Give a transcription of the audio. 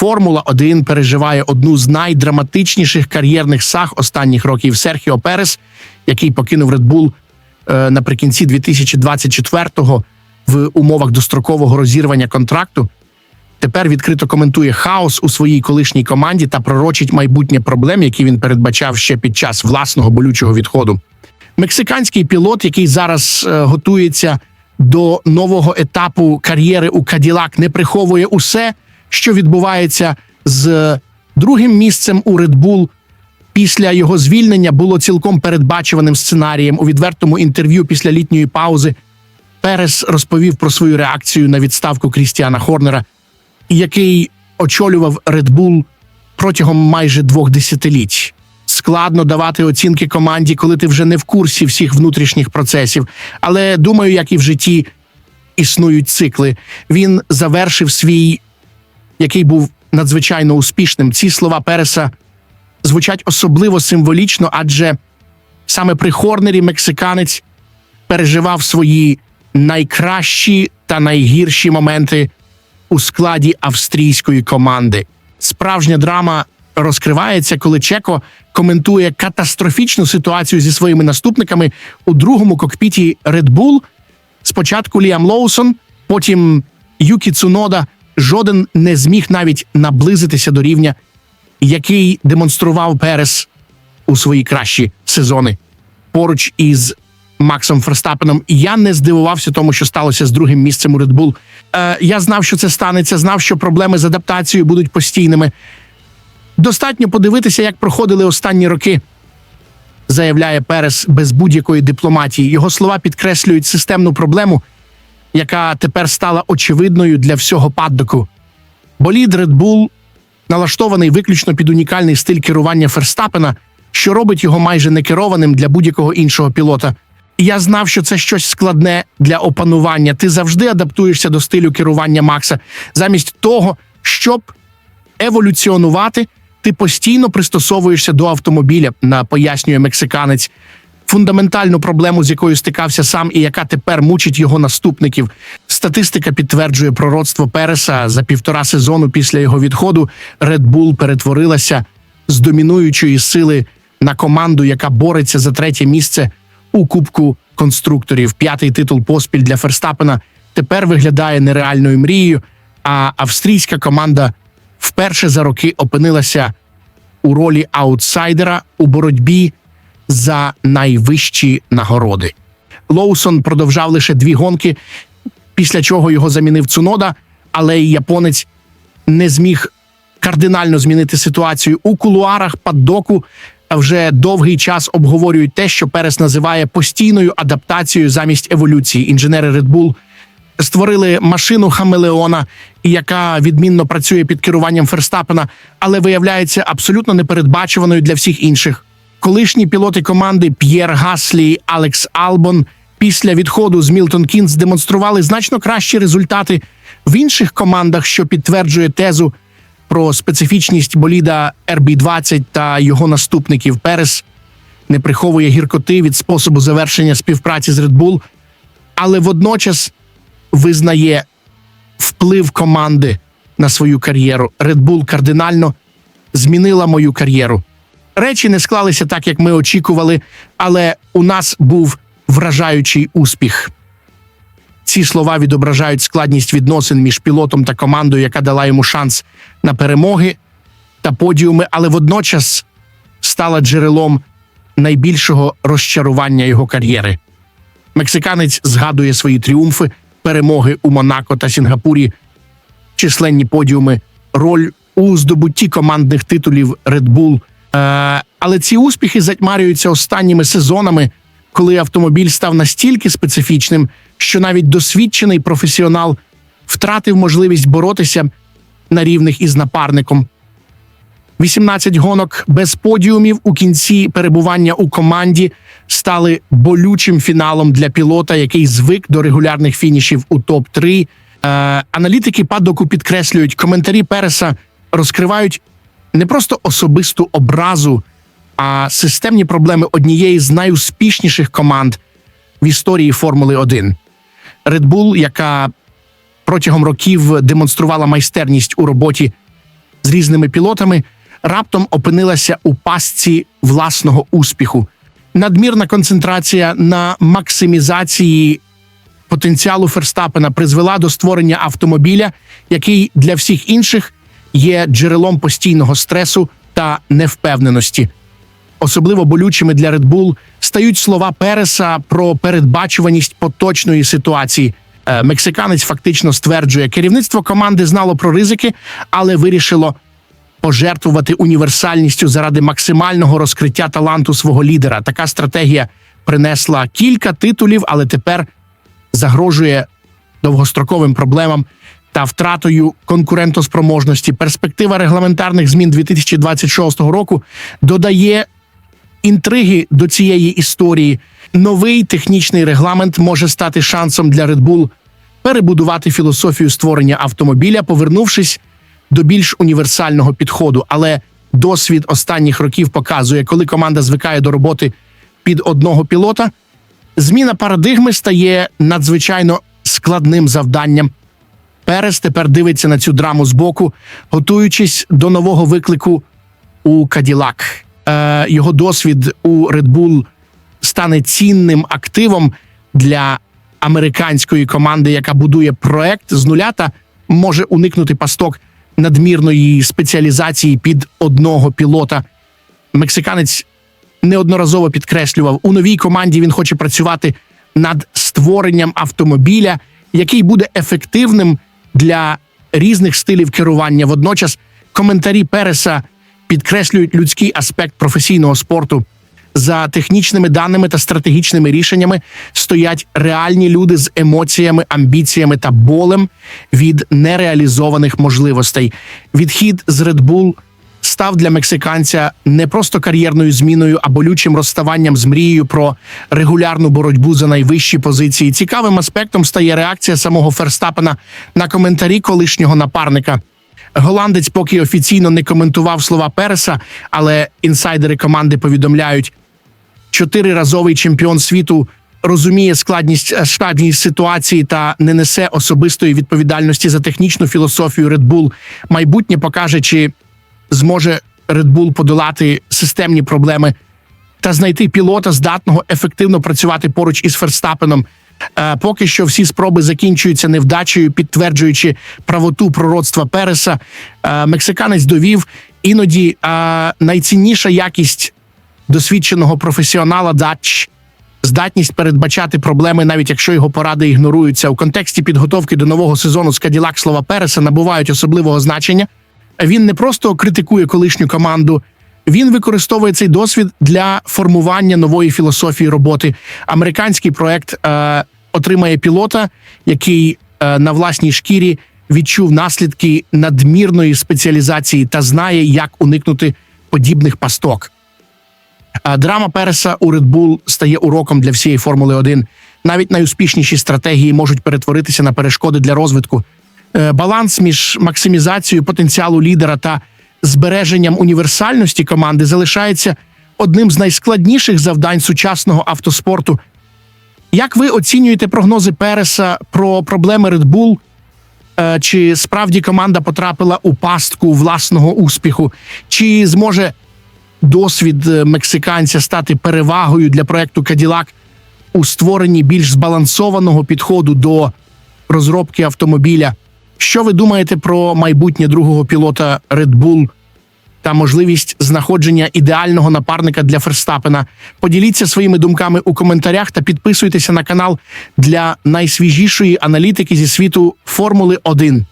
Формула 1 переживає одну з найдраматичніших кар'єрних саг останніх років Серхіо Перес, який покинув Red Bull е, наприкінці 2024-го в умовах дострокового розірвання контракту. Тепер відкрито коментує хаос у своїй колишній команді та пророчить майбутнє проблем, які він передбачав ще під час власного болючого відходу. Мексиканський пілот, який зараз е, готується до нового етапу кар'єри у Каділак, не приховує усе, що відбувається з другим місцем у Red Bull після його звільнення було цілком передбачуваним сценарієм у відвертому інтерв'ю після літньої паузи. Перес розповів про свою реакцію на відставку Крістіана Хорнера, який очолював Red Bull протягом майже двох десятиліть. Складно давати оцінки команді, коли ти вже не в курсі всіх внутрішніх процесів. Але думаю, як і в житті існують цикли. Він завершив свій, який був надзвичайно успішним. Ці слова Переса звучать особливо символічно, адже саме при Хорнері мексиканець переживав свої найкращі та найгірші моменти у складі австрійської команди. Справжня драма розкривається, коли Чеко коментує катастрофічну ситуацію зі своїми наступниками у другому кокпіті Red Bull. Спочатку Ліам Лоусон, потім Юкі Цунода. Жоден не зміг навіть наблизитися до рівня, який демонстрував Перес у свої кращі сезони поруч із Максом Ферстапеном. Я не здивувався тому, що сталося з другим місцем у Red Bull. Е, я знав, що це станеться, знав, що проблеми з адаптацією будуть постійними. Достатньо подивитися, як проходили останні роки, заявляє Перес без будь-якої дипломатії. Його слова підкреслюють системну проблему, яка тепер стала очевидною для всього паддоку. Болід Red Bull налаштований виключно під унікальний стиль керування Ферстапена, що робить його майже некерованим для будь-якого іншого пілота. І я знав, що це щось складне для опанування. Ти завжди адаптуєшся до стилю керування Макса, замість того, щоб еволюціонувати, ти постійно пристосовуєшся до автомобіля, на пояснює мексиканець. Фундаментальну проблему, з якою стикався сам і яка тепер мучить його наступників. Статистика підтверджує пророцтво Переса за півтора сезону після його відходу. Red Bull перетворилася з домінуючої сили на команду, яка бореться за третє місце у Кубку конструкторів. П'ятий титул поспіль для Ферстапена тепер виглядає нереальною мрією. А австрійська команда вперше за роки опинилася у ролі аутсайдера у боротьбі за найвищі нагороди. Лоусон продовжав лише дві гонки, після чого його замінив Цунода, але японець не зміг кардинально змінити ситуацію у кулуарах паддоку. Вже довгий час обговорюють те, що Перес називає постійною адаптацією замість еволюції. Інженери Red Bull створили машину Хамелеона, яка відмінно працює під керуванням Ферстапена, але виявляється абсолютно непередбачуваною для всіх інших. Колишні пілоти команди П'єр Гаслі, Алекс Албон після відходу з Мілтон Кінз демонстрували значно кращі результати в інших командах, що підтверджує тезу про специфічність боліда RB20 та його наступників. Перес не приховує гіркоти від способу завершення співпраці з Red Bull, але водночас визнає вплив команди на свою кар'єру. Red Bull кардинально змінила мою кар'єру. Речі не склалися так, як ми очікували, але у нас був вражаючий успіх. Ці слова відображають складність відносин між пілотом та командою, яка дала йому шанс на перемоги та подіуми, але водночас стала джерелом найбільшого розчарування його кар'єри. Мексиканець згадує свої тріумфи, перемоги у Монако та Сінгапурі, численні подіуми, роль у здобутті командних титулів Red Bull. Е, але ці успіхи затьмарюються останніми сезонами, коли автомобіль став настільки специфічним, що навіть досвідчений професіонал втратив можливість боротися на рівних із напарником. 18 гонок без подіумів у кінці перебування у команді стали болючим фіналом для пілота, який звик до регулярних фінішів у топ 3 Е, аналітики падоку підкреслюють, коментарі Переса розкривають не просто особисту образу, а системні проблеми однієї з найуспішніших команд в історії Формули 1. Red Bull, яка протягом років демонструвала майстерність у роботі з різними пілотами, раптом опинилася у пастці власного успіху. Надмірна концентрація на максимізації потенціалу Ферстапена призвела до створення автомобіля, який для всіх інших є джерелом постійного стресу та невпевненості. Особливо болючими для Red Bull стають слова Переса про передбачуваність поточної ситуації. Е, Мексиканець фактично стверджує, керівництво команди знало про ризики, але вирішило пожертвувати універсальністю заради максимального розкриття таланту свого лідера. Така стратегія принесла кілька титулів, але тепер загрожує довгостроковим проблемам та втратою конкурентоспроможності. Перспектива регламентарних змін 2026 року додає інтриги до цієї історії. Новий технічний регламент може стати шансом для Red Bull перебудувати філософію створення автомобіля, повернувшись до більш універсального підходу. Але досвід останніх років показує, коли команда звикає до роботи під одного пілота, зміна парадигми стає надзвичайно складним завданням. Перес тепер дивиться на цю драму збоку, готуючись до нового виклику у Каділак. Е, його досвід у Red Bull стане цінним активом для американської команди, яка будує проект з нуля та може уникнути пасток надмірної спеціалізації під одного пілота. Мексиканець неодноразово підкреслював, у новій команді він хоче працювати над створенням автомобіля, який буде ефективним для різних стилів керування. Водночас коментарі Переса підкреслюють людський аспект професійного спорту. За технічними даними та стратегічними рішеннями стоять реальні люди з емоціями, амбіціями та болем від нереалізованих можливостей. Відхід з Red Bull став для мексиканця не просто кар'єрною зміною, а болючим розставанням з мрією про регулярну боротьбу за найвищі позиції. Цікавим аспектом стає реакція самого Ферстапена на коментарі колишнього напарника. Голландець поки офіційно не коментував слова Переса, але інсайдери команди повідомляють, чотириразовий чемпіон світу розуміє складність е, складність ситуації та не несе особистої відповідальності за технічну філософію Red Bull. Майбутнє покаже, чи зможе Red Bull подолати системні проблеми та знайти пілота, здатного ефективно працювати поруч із Ферстапеном. Е, Поки що всі спроби закінчуються невдачею, підтверджуючи правоту пророцтва Переса. Е, Мексиканець довів іноді е, найцінніша якість досвідченого професіонала дач. Здатність передбачати проблеми, навіть якщо його поради ігноруються у контексті підготовки до нового сезону з Каділак слова Переса набувають особливого значення. Він не просто критикує колишню команду, він використовує цей досвід для формування нової філософії роботи. Американський проект е, отримає пілота, який е, на власній шкірі відчув наслідки надмірної спеціалізації та знає, як уникнути подібних пасток. А Драма Переса у Red Bull стає уроком для всієї Формули 1. Навіть найуспішніші стратегії можуть перетворитися на перешкоди для розвитку. Е, Баланс між максимізацією потенціалу лідера та збереженням універсальності команди залишається одним з найскладніших завдань сучасного автоспорту. Як ви оцінюєте прогнози Переса про проблеми Red Bull? Е, Чи справді команда потрапила у пастку власного успіху? Чи зможе досвід е, мексиканця стати перевагою для проекту Каділак у створенні більш збалансованого підходу до розробки автомобіля? Що ви думаєте про майбутнє другого пілота Red Bull та можливість знаходження ідеального напарника для Ферстапена? Поділіться своїми думками у коментарях та підписуйтеся на канал для найсвіжішої аналітики зі світу Формули 1.